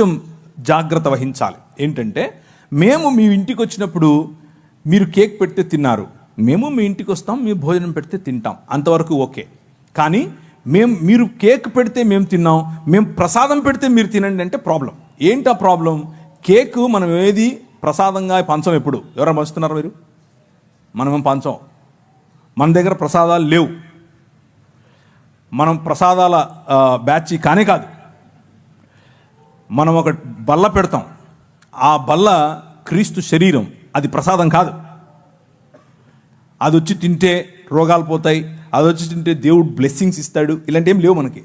కొంచెం జాగ్రత్త వహించాలి. ఏంటంటే మేము మీ ఇంటికి వచ్చినప్పుడు మీరు కేక్ పెడితే తిన్నారు. మేము మీ ఇంటికి వస్తాం మీ భోజనం పెడితే తింటాం. అంతవరకు ఓకే. కానీ మేము మీరు కేక్ పెడితే మేము తిన్నాం మేము ప్రసాదం పెడితే మీరు తినండి అంటే ప్రాబ్లం. ఏంటి ఆ ప్రాబ్లం? కేక్ మనం ఏది ప్రసాదంగా పంచం ఎప్పుడు? ఎవరైనా పంచుతున్నారు మీరు? మనమేం పంచం. మన దగ్గర ప్రసాదాలు లేవు. మనం ప్రసాదాల బ్యాచ్ కానే కాదు. మనం ఒక బల్ల పెడతాం. ఆ బల్ల క్రీస్తు శరీరం. అది ప్రసాదం కాదు. అది వచ్చి తింటే రోగాలు పోతాయి. అది వచ్చి తింటే దేవుడు బ్లెస్సింగ్స్ ఇస్తాడు. ఇలాంటి ఏం లేవు మనకి.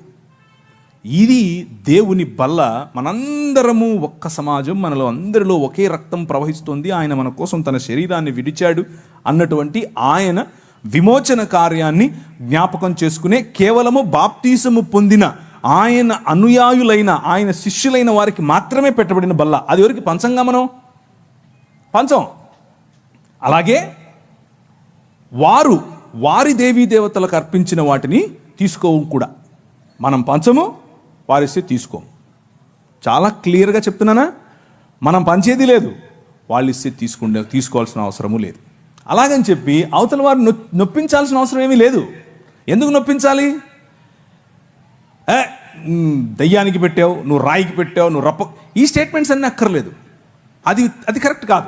ఇది దేవుని బల్ల మనందరము ఒక్క సమాజం మనలో అందరిలో ఒకే రక్తం ప్రవహిస్తుంది. ఆయన మన కోసం తన శరీరాన్ని విడిచాడు అన్నటువంటి ఆయన విమోచన కార్యాన్ని జ్ఞాపకం చేసుకునే కేవలము బాప్తీసము పొందిన ఆయన అనుయాయులైన ఆయన శిష్యులైన వారికి మాత్రమే పెట్టబడిన బల్ల. అది ఎవరికి? పంచంగా మనం పంచం. అలాగే వారు వారి దేవీ దేవతలకు అర్పించిన వాటిని తీసుకోవు కూడా. మనం పంచము వారిస్తే తీసుకోము. చాలా క్లియర్గా చెప్తున్నానా? మనం పంచేది లేదు. వాళ్ళు ఇస్తే తీసుకుండే తీసుకోవాల్సిన అవసరము లేదు. అలాగని చెప్పి అవతల వారు నొప్పించాల్సిన అవసరం ఏమీ లేదు. ఎందుకు నొప్పించాలి? దయ్యానికి పెట్టావు నువ్వు రాయికి పెట్టావు నువ్వు రప్ప ఈ స్టేట్మెంట్స్ అన్నీ అక్కర్లేదు. అది అది కరెక్ట్ కాదు.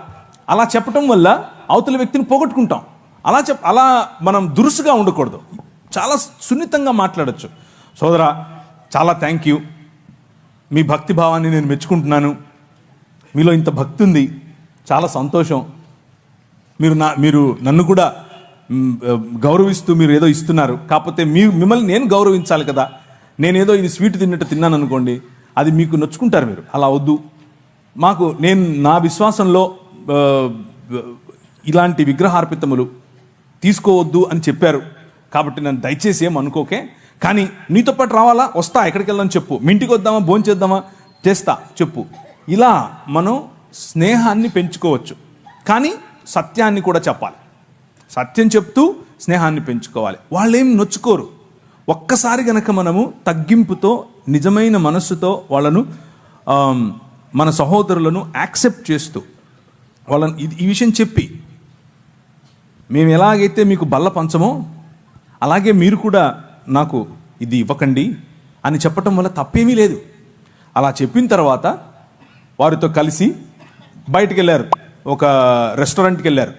అలా చెప్పటం వల్ల అవతల వ్యక్తిని పోగొట్టుకుంటాం. అలా చెప్ అలా మనం దురుసుగా ఉండకూడదు. చాలా సున్నితంగా మాట్లాడచ్చు. సోదరా చాలా థ్యాంక్ యూ మీ భక్తి భావాన్ని నేను మెచ్చుకుంటున్నాను. మీలో ఇంత భక్తి ఉంది. చాలా సంతోషం. మీరు నా మీరు నన్ను కూడా గౌరవిస్తూ మీరు ఏదో ఇస్తున్నారు. కాకపోతే మీ మిమ్మల్ని నేను గౌరవించాలి కదా. నేనేదో ఇది స్వీట్ తిన్నట్టు తిన్నాను అనుకోండి అది మీకు నొచ్చుకుంటారు మీరు. అలా వద్దు. మాకు నేను నా విశ్వాసంలో ఇలాంటి విగ్రహార్పితములు తీసుకోవద్దు అని చెప్పారు. కాబట్టి నన్ను దయచేసి ఏం అనుకోకే. కానీ నీతో పాటు రావాలా? వస్తా ఎక్కడికి వెళ్దాం చెప్పు. మీ ఇంటికి వద్దామా? భోంచేద్దామా చేస్తా చెప్పు. ఇలా మనం స్నేహాన్ని పెంచుకోవచ్చు. కానీ సత్యాన్ని కూడా చెప్పాలి. సత్యం చెప్తూ స్నేహాన్ని పెంచుకోవాలి. వాళ్ళేం నొచ్చుకోరు. ఒక్కసారి గనక మనము తగ్గింపుతో నిజమైన మనస్సుతో వాళ్ళను మన సహోదరులను యాక్సెప్ట్ చేస్తూ వాళ్ళని ఇది ఈ విషయం చెప్పి మేము ఎలాగైతే మీకు బల్ల పంచమో అలాగే మీరు కూడా నాకు ఇది ఇవ్వకండి అని చెప్పటం వల్ల తప్పేమీ లేదు. అలా చెప్పిన తర్వాత వారితో కలిసి బయటకు వెళ్ళారు ఒక రెస్టారెంట్కి వెళ్ళారు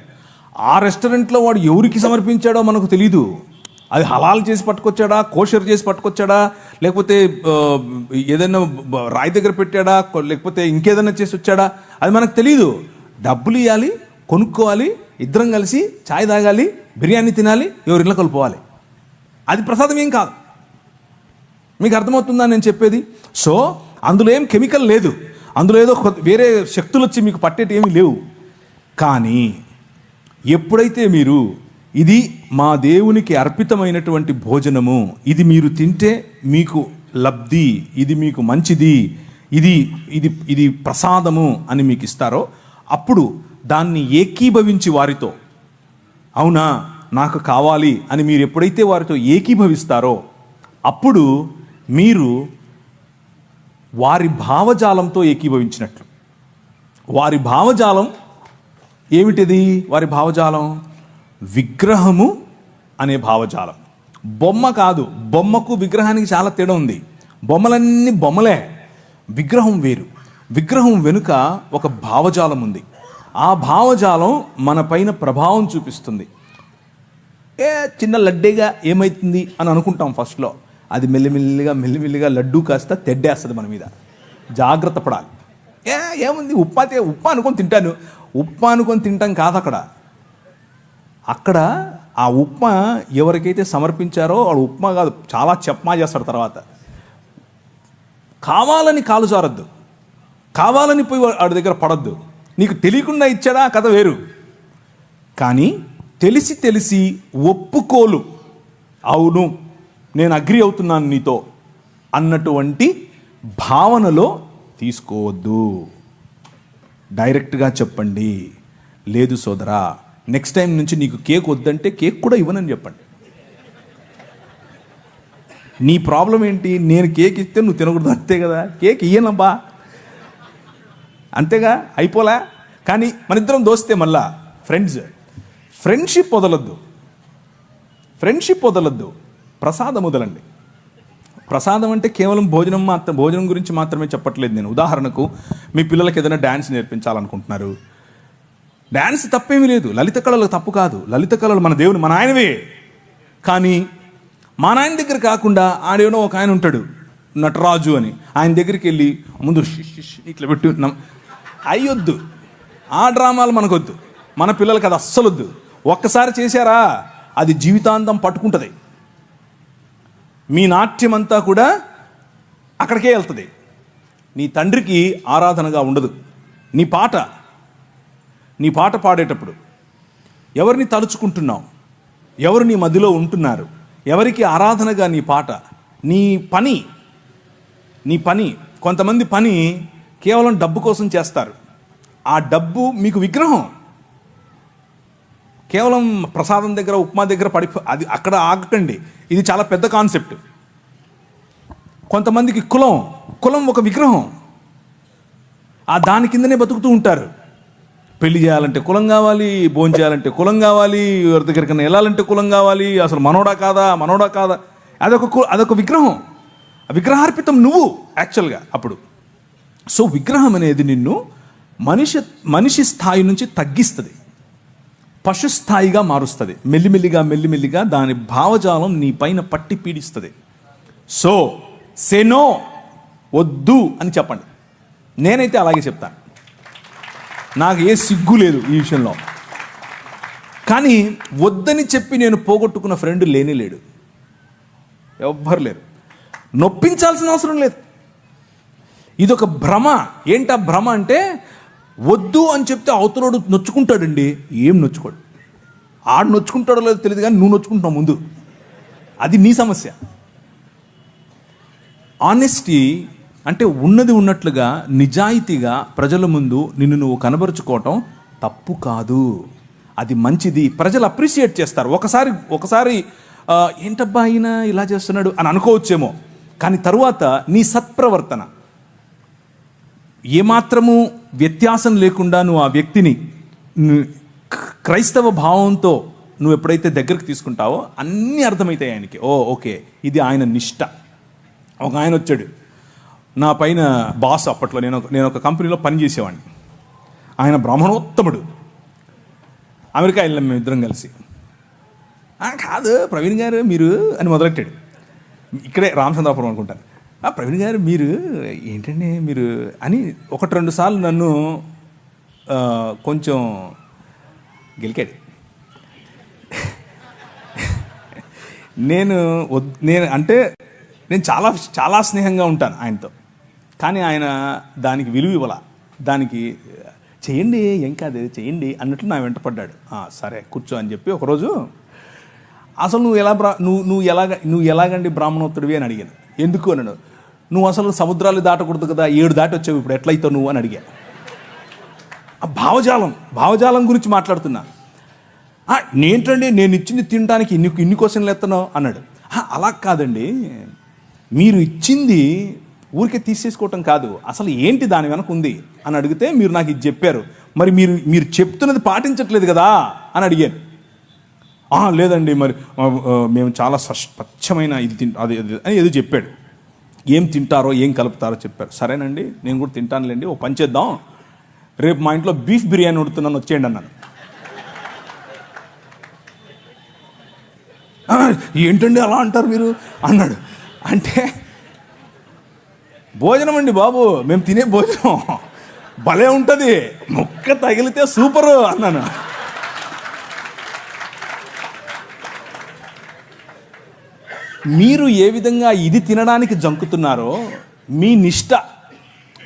ఆ రెస్టారెంట్లో వాడు ఎవరికి సమర్పించాడో మనకు తెలియదు అది హలాల్ చేసి పట్టుకొచ్చాడా? కోషర్ చేసి పట్టుకొచ్చాడా? లేకపోతే ఏదైనా రాయి దగ్గర పెట్టాడా? లేకపోతే ఇంకేదైనా చేసి వచ్చాడా? అది మనకు తెలియదు డబ్బులు ఇవ్వాలి కొనుక్కోవాలి ఇద్దరం కలిసి చాయ్ తాగాలి బిర్యానీ తినాలి ఎవరి ఇళ్ళ వెళ్ళిపోవాలి అది ప్రసాదం ఏం కాదు. మీకు అర్థమవుతుందా నేను చెప్పేది? సో అందులో ఏం కెమికల్ లేదు. అందులో ఏదో వేరే శక్తులు వచ్చి మీకు పట్టేటి ఏమీ లేవు. కానీ ఎప్పుడైతే మీరు ఇది మా దేవునికి అర్పితమైనటువంటి భోజనము ఇది మీరు తింటే మీకు లబ్ధి ఇది మీకు మంచిది ఇది ఇది ఇది ప్రసాదము అని మీకు ఇస్తారో అప్పుడు దాన్ని ఏకీభవించి వారితో అవునా నాకు కావాలి అని మీరు ఎప్పుడైతే వారితో ఏకీభవిస్తారో అప్పుడు మీరు వారి భావజాలంతో ఏకీభవించినట్లు. వారి భావజాలం ఏమిటిది? వారి భావజాలం? విగ్రహము అనే భావజాలం. బొమ్మ కాదు బొమ్మకు విగ్రహానికి చాలా తేడా ఉంది. బొమ్మలన్నీ బొమ్మలే విగ్రహం వేరు. విగ్రహం వెనుక ఒక భావజాలం ఉంది. ఆ భావజాలం మన పైన ప్రభావం చూపిస్తుంది. ఏ చిన్న లడ్డేగా ఏమవుతుంది అని అనుకుంటాం ఫస్ట్లో అది మెల్లిమెల్లిగా మెల్లిమెల్లిగా లడ్డు కాస్త తెడ్డేస్తుంది మన మీద. జాగ్రత్త పడాలి. ఏ ఏముంది? ఉప్పాతే ఉప్మా అనుకొని తింటాను. ఉప్మా అనుకొని తింటాం కాదు అక్కడ. అక్కడ ఆ ఉప్మా ఎవరికైతే సమర్పించారో వాడు ఉప్మా కాదు చాలా చెప్మా చేస్తాడు తర్వాత. కావాలని కాలు జారద్దు. కావాలని పోయి వాడి దగ్గర పడద్దు. నీకు తెలియకుండా ఇచ్చాడా ఆ కథ వేరు. కానీ తెలిసి తెలిసి ఒప్పుకోలు. అవును నేను అగ్రి అవుతున్నాను నీతో అన్నటువంటి భావనలో తీసుకోవద్దు. డైరెక్ట్గా చెప్పండి. లేదు సోదరా నెక్స్ట్ టైం నుంచి నీకు కేక్ వద్దంటే కేక్ కూడా ఇవ్వనని చెప్పండి. నీ ప్రాబ్లం ఏంటి? నేను కేక్ ఇస్తే నువ్వు తినకూడదు అంతే కదా? కేక్ ఇయ్యనబ్బా. అంతేగా? అయిపోలే? కానీ మన ఇద్దరం దోస్తే మళ్ళా ఫ్రెండ్స్ ఫ్రెండ్షిప్ వదలొద్దు. ఫ్రెండ్షిప్ వదలొద్దు. ప్రసాదం వదలండి. ప్రసాదం అంటే కేవలం భోజనం మాత్రం భోజనం గురించి మాత్రమే చెప్పట్లేదు నేను. ఉదాహరణకు మీ పిల్లలకి ఏదైనా డ్యాన్స్ నేర్పించాలనుకుంటున్నారు. డ్యాన్స్ తప్పేమీ లేదు. లలిత కళలు తప్పు కాదు. లలిత కళలు మన దేవుని మన ఆయనవే. కానీ మా నాయన దగ్గర కాకుండా ఆడేనో ఒక ఆయన ఉంటాడు. నటరాజు అని. ఆయన దగ్గరికి వెళ్ళి ముందు ఇట్లా పెట్టి అయ్యొద్దు. ఆ డ్రామాలు మనకొద్దు. మన పిల్లలకి అది అస్సలొద్దు. ఒక్కసారి చేశారా? అది జీవితాంతం పట్టుకుంటుంది. మీ నాట్యం అంతా కూడా అక్కడికే వెళ్తుంది. నీ తండ్రికి ఆరాధనగా ఉండదు. నీ పాట నీ పాట పాడేటప్పుడు ఎవరిని తలుచుకుంటున్నావు? ఎవరు నీ మధ్యలో ఉంటున్నారు? ఎవరికి ఆరాధనగా నీ పాట? నీ పని నీ పని కొంతమంది పని కేవలం డబ్బు కోసం చేస్తారు. ఆ డబ్బు మీకు విగ్రహం. కేవలం ప్రసాదం దగ్గర ఉప్మా దగ్గర పడి అది అక్కడ ఆగకండి. ఇది చాలా పెద్ద కాన్సెప్ట్. కొంతమందికి కులం కులం ఒక విగ్రహం. ఆ దాని కిందనే బతుకుతూ ఉంటారు. పెళ్ళి చేయాలంటే కులం కావాలి భోజనం చేయాలంటే కులం కావాలి ఎవరి దగ్గరికైనా వెళ్ళాలంటే కులం కావాలి అసలు మనోడా కాదా మనోడా కాదా? అదొక కు- అదొక విగ్రహం. విగ్రహార్పితం నువ్వు యాక్చువల్గా అప్పుడు. సో విగ్రహం అనేది నిన్ను మనిషి మనిషి స్థాయి నుంచి తగ్గిస్తుంది. పశు స్థాయిగా మారుస్తుంది. మెల్లిమెల్లిగా మెల్లిమెల్లిగా దాని భావజాలం నీ పైన పట్టి పీడిస్తుంది. సో సెనో వద్దు అని చెప్పండి. నేనైతే అలాగే చెప్తాను. నాకు ఏ సిగ్గు లేదు ఈ విషయంలో. కానీ వద్దని చెప్పి నేను పోగొట్టుకున్న ఫ్రెండ్ లేనే లేడు. ఎవ్వరు లేరు. నొప్పించాల్సిన అవసరం లేదు. ఇదొక భ్రమ. ఏంటా భ్రమ అంటే వద్దు అని చెప్తే అవతలోడు నొచ్చుకుంటాడండి ఏం నొచ్చుకోడు. ఆడు నొచ్చుకుంటాడో లేదో తెలియదు కానీ నువ్వు నొచ్చుకుంటున్నావు ముందు. అది నీ సమస్య. ఆనెస్టీ అంటే ఉన్నది ఉన్నట్లుగా నిజాయితీగా ప్రజల ముందు నిన్ను నువ్వు కనబరుచుకోవటం తప్పు కాదు. అది మంచిది. ప్రజలు అప్రిషియేట్ చేస్తారు. ఒకసారి ఒకసారి ఏంటబ్బా ఆయన ఇలా చేస్తున్నాడు? అని అనుకోవచ్చేమో. కానీ తరువాత నీ సత్ప్రవర్తన. ఏమాత్రము వ్యత్యాసం లేకుండా నువ్వు ఆ వ్యక్తిని క్రైస్తవ భావంతో నువ్వు ఎప్పుడైతే దగ్గరికి తీసుకుంటావో అన్నీ అర్థమవుతాయి ఆయనకి. ఓ ఓకే. ఇది ఆయన నిష్ట. ఒక ఆయన వచ్చాడు. నా పైన బాస్ అప్పట్లో నేను ఒక- నేను ఒక కంపెనీలో పనిచేసేవాడిని. ఆయన బ్రాహ్మణోత్తముడు. అమెరికా వెళ్ళాం మేము ఇద్దరం కలిసి. కాదు ప్రవీణ్ గారు మీరు అని మొదలెట్టాడు. ఇక్కడే రామచంద్రాపురం అనుకుంటాను "ఆ, ప్రవీణ్ గారు మీరు ఏంటండి మీరు అని ఒకటి రెండు సార్లు నన్ను కొంచెం గెలికాడు. నేను వద్- నేను అంటే నేను చాలా చాలా స్నేహంగా ఉంటాను ఆయనతో. కానీ ఆయన దానికి విలువ ఇవ్వాల. దానికి చేయండి ఏం కాదు చేయండి అన్నట్లు నా వెంట పడ్డాడు. సరే కూర్చో అని చెప్పి ఒకరోజు అసలు నువ్వు ఎలా బ్రా నువ్వు నువ్వు ఎలాగ నువ్వు ఎలాగండి బ్రాహ్మణోత్తరువి అని అడిగాను. ఎందుకు? అన్నాడు నువ్వు అసలు సముద్రాలు దాటకూడదు కదా ఏడు దాటి వచ్చావు ఇప్పుడు ఎట్లయితావు నువ్వు? అని అడిగా. ఆ భావజాలం భావజాలం గురించి మాట్లాడుతున్నా. నేంటండి నేను ఇచ్చింది తినడానికి ఇన్ని ఇన్ని క్వశ్చన్లు ఎత్తనావు అన్నాడు. అలా కాదండి. మీరు ఇచ్చింది ఊరికే తీసేసుకోవటం కాదు. అసలు ఏంటి దాని వెనక ఉంది? అని అడిగితే మీరు నాకు ఇది చెప్పారు. మరి మీరు మీరు చెప్తున్నది పాటించట్లేదు కదా? అని అడిగాను. లేదండి మరి మేము చాలా స్వచ్ఛమైన ఇది తింట అది అని ఏదో చెప్పాడు. ఏం తింటారో ఏం కలుపుతారో చెప్పారు. సరేనండి నేను కూడా తింటానులేండి ఓ పని చేద్దాం. రేపు మా ఇంట్లో బీఫ్ బిర్యానీ వండుతున్నాను వచ్చేయండి అన్నాను. ఏంటండి అలా అంటారు మీరు? అన్నాడు. అంటే భోజనం అండి బాబు మేము తినే భోజనం. భలే ఉంటుంది. ముక్క తగిలితే సూపరు అన్నాను. మీరు ఏ విధంగా ఇది తినడానికి జంకుతున్నారో మీ నిష్ట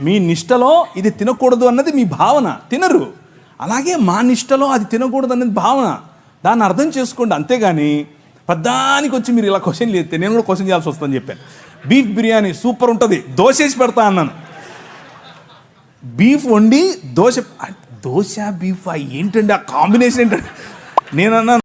మీ నిష్టలో ఇది తినకూడదు అన్నది మీ భావన. తినరు. అలాగే మా నిష్టలో అది తినకూడదు అన్నది భావన. దాన్ని అర్థం చేసుకోండి. అంతేగాని పద్దానికి వచ్చి మీరు ఇలా క్వశ్చన్ చేస్తే నేను కూడా క్వశ్చన్ చేయాల్సి వస్తుందని చెప్పాను. బీఫ్ బిర్యానీ సూపర్ ఉంటుంది. దోశ వేసి పెడతా అన్నాను. బీఫ్ వండి దోశ దోశ బీఫ్? ఏంటండి ఆ కాంబినేషన్ ఏంటంటే నేను అన్నాను